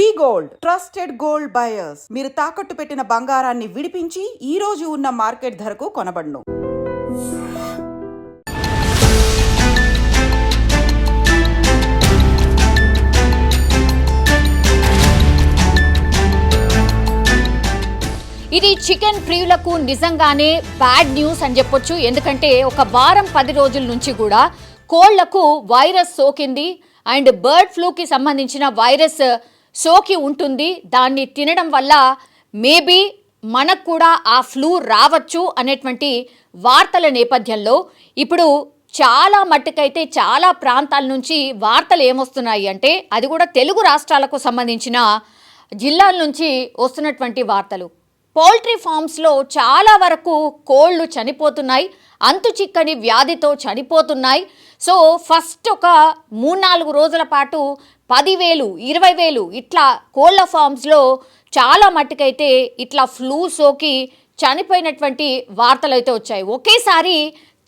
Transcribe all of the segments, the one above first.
We gold trusted gold buyers. మీరు తాకట్టు పెట్టిన బంగారాన్ని విడిపించి ఈ రోజు ఉన్న మార్కెట్ ధరకు కొనబడును. ఇది చికెన్ ప్రియులకు నిజంగానే బ్యాడ్ న్యూస్ అని చెప్పొచ్చు. ఎందుకంటే ఒక వారం పది రోజుల నుంచి కూడా కోళ్ళకు వైరస్ సోకింది. అండ్ బర్డ్ ఫ్లూకి సంబంధించిన వైరస్ సోకి ఉంటుంది. దాన్ని తినడం వల్ల మేబీ మనకు కూడా ఆ ఫ్లూ రావచ్చు అనేటువంటి వార్తల నేపథ్యంలో ఇప్పుడు చాలా మట్టుకైతే చాలా ప్రాంతాల నుంచి వార్తలు ఏమొస్తున్నాయి అంటే అది కూడా తెలుగు రాష్ట్రాలకు సంబంధించిన జిల్లాల నుంచి వస్తున్నటువంటి వార్తలు. పౌల్ట్రీ ఫామ్స్లో చాలా వరకు కోళ్ళు చనిపోతున్నాయి. అంతు చిక్కని వ్యాధితో చనిపోతున్నాయి. సో ఫస్ట్ ఒక మూడు నాలుగు రోజుల పాటు పదివేలు ఇరవై వేలు ఇట్లా కోళ్ళ ఫామ్స్లో చాలా మట్టుకైతే ఇట్లా ఫ్లూ సోకి చనిపోయినటువంటి వార్తలు అయితే వచ్చాయి. ఒకేసారి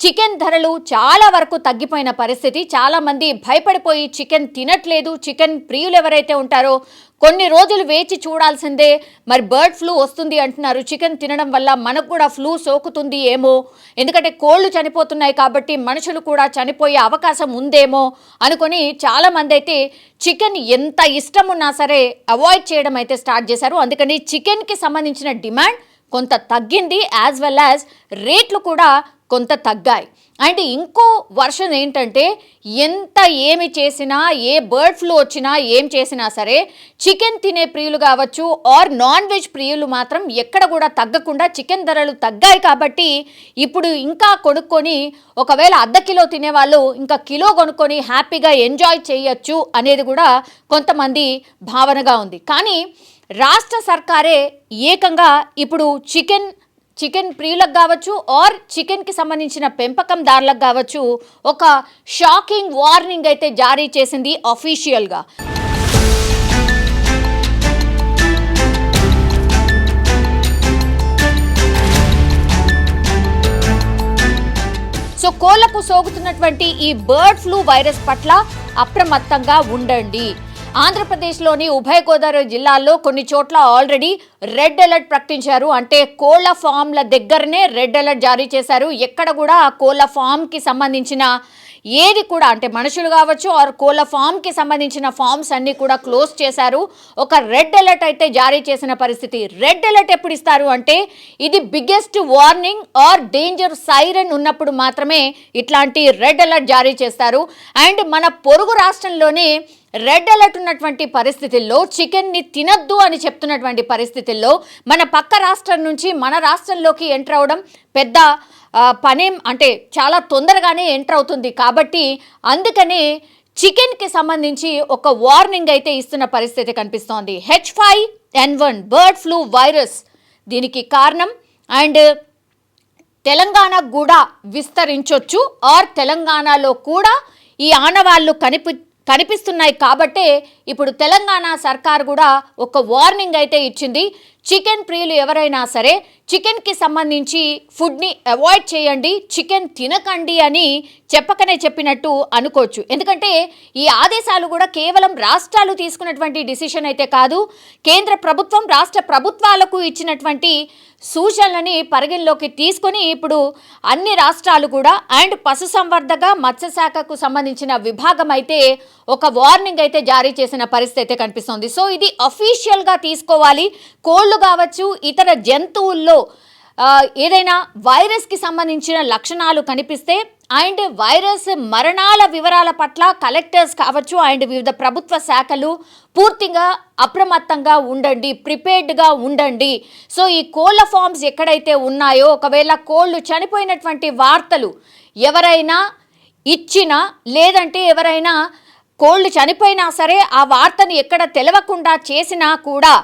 చికెన్ ధరలు చాలా వరకు తగ్గిపోయిన పరిస్థితి. చాలా మంది భయపడిపోయి చికెన్ తినట్లేదు. చికెన్ ప్రియులు ఎవరైతే ఉంటారో కొన్ని రోజులు వేచి చూడాల్సిందే. మరి బర్డ్ ఫ్లూ వస్తుంది అంటున్నారు. చికెన్ తినడం వల్ల మనకు కూడా ఫ్లూ సోకుతుంది ఏమో. ఎందుకంటే కోళ్ళు చనిపోతున్నాయి కాబట్టి మనుషులు కూడా చనిపోయే అవకాశం ఉందేమో అనుకొని చాలా మంది అయితే చికెన్ ఎంత ఇష్టం ఉన్నా సరే అవాయిడ్ చేయడం అయితే స్టార్ట్ చేశారు. అందుకని చికెన్కి సంబంధించిన డిమాండ్ కొంత తగ్గింది యాజ్ వెల్ యాజ్ రేట్లు కూడా కొంత తగ్గాయి. అండ్ ఇంకో వర్షన్ ఏంటంటే ఎంత ఏమి చేసినా ఏ బర్డ్ ఫ్లూ వచ్చినా ఏం చేసినా సరే చికెన్ తినే ప్రియులు కావచ్చు ఆర్ నాన్ వెజ్ ప్రియులు మాత్రం ఎక్కడ కూడా తగ్గకుండా చికెన్ ధరలు తగ్గాయి కాబట్టి ఇప్పుడు ఇంకా కొనుక్కొని ఒకవేళ అర్ధ కిలో తినేవాళ్ళు ఇంకా కిలో కొనుక్కొని హ్యాపీగా ఎంజాయ్ చేయొచ్చు అనేది కూడా కొంతమంది భావనగా ఉంది. కానీ రాష్ట్ర సర్కారే ఏకంగా ఇప్పుడు చికెన్ చికెన్ ప్రియులకు కావచ్చు ఆర్ చికెన్కి సంబంధించిన పెంపకందారులకు కావచ్చు ఒక షాకింగ్ వార్నింగ్ అయితే జారీ చేసింది అఫీషియల్గా. సో కోళ్ళకు సోకుతున్నటువంటి ఈ బర్డ్ ఫ్లూ వైరస్ పట్ల అప్రమత్తంగా ఉండండి. ఆంధ్రప్రదేశ్లోని ఉభయ గోదావరి జిల్లాల్లో కొన్ని చోట్ల ఆల్రెడీ రెడ్ అలర్ట్ ప్రకటించారు. అంటే కోళ్ళ ఫామ్ల దగ్గరనే రెడ్ అలర్ట్ జారీ చేశారు. ఎక్కడ కూడా ఆ కోళ్ళ ఫామ్కి సంబంధించిన ఏది కూడా అంటే మనుషులు కావచ్చు ఆర్ కోళ్ళ ఫామ్కి సంబంధించిన ఫామ్స్ అన్నీ కూడా క్లోజ్ చేశారు. ఒక రెడ్ అలర్ట్ అయితే జారీ చేసిన పరిస్థితి. రెడ్ అలర్ట్ ఎప్పుడు ఇస్తారు అంటే ఇది biggest warning or danger siren ఉన్నప్పుడు మాత్రమే ఇట్లాంటి రెడ్ అలర్ట్ జారీ చేస్తారు. అండ్ మన పొరుగు రాష్ట్రంలోనే రెడ్ అలర్ట్ ఉన్నటువంటి పరిస్థితుల్లో చికెన్ని తినద్దు అని చెప్తున్నటువంటి పరిస్థితుల్లో మన పక్క రాష్ట్రం నుంచి మన రాష్ట్రంలోకి ఎంటర్ అవడం పెద్ద పనేం అంటే చాలా తొందరగానే ఎంటర్ అవుతుంది. కాబట్టి అందుకనే చికెన్కి సంబంధించి ఒక వార్నింగ్ అయితే ఇస్తున్న పరిస్థితి కనిపిస్తోంది. H five N one bird flu virus దీనికి కారణం అండ్ తెలంగాణ కూడా విస్తరించొచ్చు. ఆర్ తెలంగాణలో కూడా ఈ ఆనవాళ్ళు కనిపి కనిపిస్తున్నాయి కాబట్టే ఇప్పుడు తెలంగాణ సర్కార్ కూడా ఒక వార్నింగ్ అయితే ఇచ్చింది. చికెన్ ప్రియులు ఎవరైనా సరే చికెన్కి సంబంధించి ఫుడ్ని అవాయిడ్ చేయండి చికెన్ తినకండి అని చెప్పకనే చెప్పినట్టు అనుకోవచ్చు. ఎందుకంటే ఈ ఆదేశాలు కూడా కేవలం రాష్ట్రాలు తీసుకున్నటువంటి డిసిషన్ అయితే కాదు కేంద్ర ప్రభుత్వం రాష్ట్ర ప్రభుత్వాలకు ఇచ్చినటువంటి సూచనలని పరిగణలోకి తీసుకొని ఇప్పుడు అన్ని రాష్ట్రాలు కూడా అండ్ పశుసంవర్ధక మత్స్యశాఖకు సంబంధించిన విభాగం అయితే ఒక వార్నింగ్ అయితే జారీ చేసిన పరిస్థితి అయితే కనిపిస్తుంది. సో ఇది అఫీషియల్గా తీసుకోవాలి. కోళ్ళు కావచ్చు ఇతర జంతువుల్లో ఏదైనా వైరస్కి సంబంధించిన లక్షణాలు కనిపిస్తే అండ్ వైరస్ మరణాల వివరాల పట్ల కలెక్టర్స్ కావచ్చు అండ్ వివిధ ప్రభుత్వ శాఖలు పూర్తిగా అప్రమత్తంగా ఉండండి ప్రిపేర్డ్గా ఉండండి. సో ఈ కోళ్ళ ఫామ్స్ ఎక్కడైతే ఉన్నాయో ఒకవేళ కోళ్ళు చనిపోయినటువంటి వార్తలు ఎవరైనా ఇచ్చినా లేదంటే ఎవరైనా కోళ్ళు చనిపోయినా సరే ఆ వార్తను ఎక్కడ తెలవకుండా చేసినా కూడా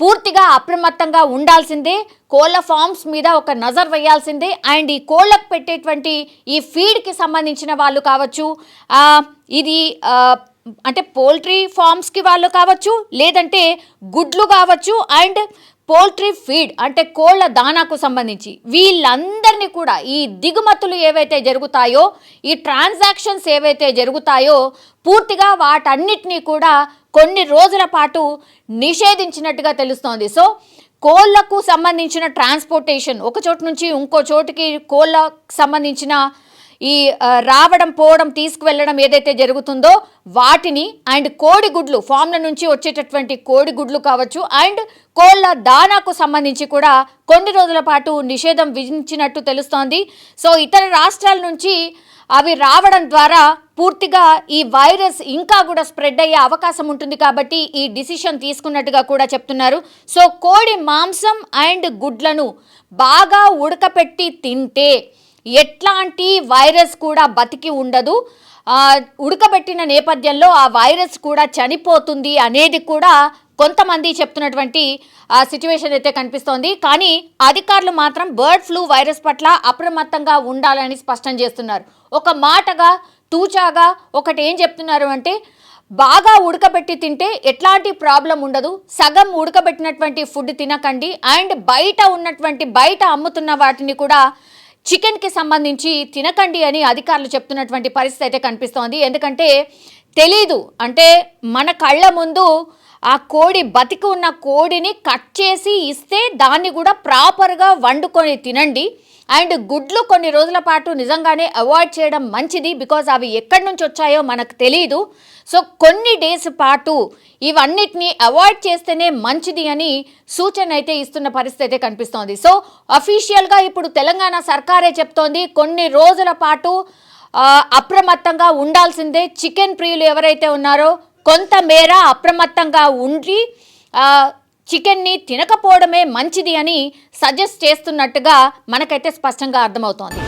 పూర్తిగా అప్రమత్తంగా ఉండాల్సిందే. కోళ్ళ ఫార్మ్స్ మీద ఒక నజర్ వేయాల్సిందే. అండ్ ఈ కోళ్ళకు పెట్టేటువంటి ఈ ఫీడ్కి సంబంధించిన వాళ్ళు కావచ్చు ఇది అంటే పోల్ట్రీ ఫార్మ్స్కి వాళ్ళు కావచ్చు లేదంటే గుడ్లు కావచ్చు అండ్ పోల్ట్రీ ఫీడ్ అంటే కోళ్ళ దానాకు సంబంధించి వీళ్ళందరినీ కూడా ఈ దిగుమతులు ఏవైతే జరుగుతాయో ఈ ట్రాన్సాక్షన్స్ ఏవైతే జరుగుతాయో పూర్తిగా వాటన్నిటినీ కూడా కొన్ని రోజుల పాటు నిషేధించినట్టుగా తెలుస్తోంది. సో కోళ్ళకు సంబంధించిన ట్రాన్స్పోర్టేషన్ ఒక చోటు నుంచి ఇంకో చోటుకి కోళ్ళకు సంబంధించిన ఈ రావడం పోవడం తీసుకువెళ్ళడం ఏదైతే జరుగుతుందో వాటిని అండ్ కోడిగుడ్లు ఫామ్ల నుంచి వచ్చేటటువంటి కోడిగుడ్లు కావచ్చు అండ్ కోళ్ళ దానాకు సంబంధించి కూడా కొన్ని రోజుల పాటు నిషేధం విధించినట్టు తెలుస్తోంది. సో ఇతర రాష్ట్రాల నుంచి అవి రావడం ద్వారా పూర్తిగా ఈ వైరస్ ఇంకా కూడా స్ప్రెడ్ అయ్యే అవకాశం ఉంటుంది కాబట్టి ఈ డిసిషన్ తీసుకున్నట్టుగా కూడా చెప్తున్నారు. సో కోడి మాంసం అండ్ గుడ్లను బాగా ఉడకపెట్టి తింటే ఎట్లాంటి వైరస్ కూడా బతికి ఉండదు. ఉడకబెట్టిన నేపథ్యంలో ఆ వైరస్ కూడా చనిపోతుంది అనేది కూడా కొంతమంది చెప్తున్నటువంటి సిచ్యువేషన్ అయితే కనిపిస్తోంది. కానీ అధికారులు మాత్రం బర్డ్ ఫ్లూ వైరస్ పట్ల అప్రమత్తంగా ఉండాలని స్పష్టం చేస్తున్నారు. ఒక మాటగా తూచాగా ఒకటి ఏం చెప్తున్నారు అంటే బాగా ఉడకబెట్టి తింటే ఎట్లాంటి ప్రాబ్లం ఉండదు. సగం ఉడకబెట్టినటువంటి ఫుడ్ తినకండి. అండ్ బయట ఉన్నటువంటి బయట అమ్ముతున్న వాటిని కూడా చికెన్కి సంబంధించి తినకండి అని అధికారులు చెప్తున్నటువంటి పరిస్థితి అయితే కనిపిస్తోంది. ఎందుకంటే తెలీదు. అంటే మన కళ్ళ ముందు ఆ కోడి బతికి ఉన్న కోడిని కట్ చేసి ఇస్తే దాన్ని కూడా ప్రాపర్గా వండుకొని తినండి. అండ్ గుడ్లు కొన్ని రోజుల పాటు నిజంగానే అవాయిడ్ చేయడం మంచిది బికాజ్ అవి ఎక్కడి నుంచి వచ్చాయో మనకు తెలియదు సో కొన్ని డేస్ పాటు ఇవన్నిటిని అవాయిడ్ చేస్తేనే మంచిది అని సూచన అయితే ఇస్తున్న పరిస్థితి అయితే కనిపిస్తోంది. సో అఫీషియల్గా ఇప్పుడు తెలంగాణ సర్కారే చెప్తోంది. కొన్ని రోజుల పాటు అప్రమత్తంగా ఉండాల్సిందే. చికెన్ ప్రియులు ఎవరైతే ఉన్నారో కొంతమేర అప్రమత్తంగా ఉండి చికెన్ని తినకపోవడమే మంచిది అని సజెస్ట్ చేస్తున్నట్టుగా మనకైతే స్పష్టంగా అర్థమవుతోంది.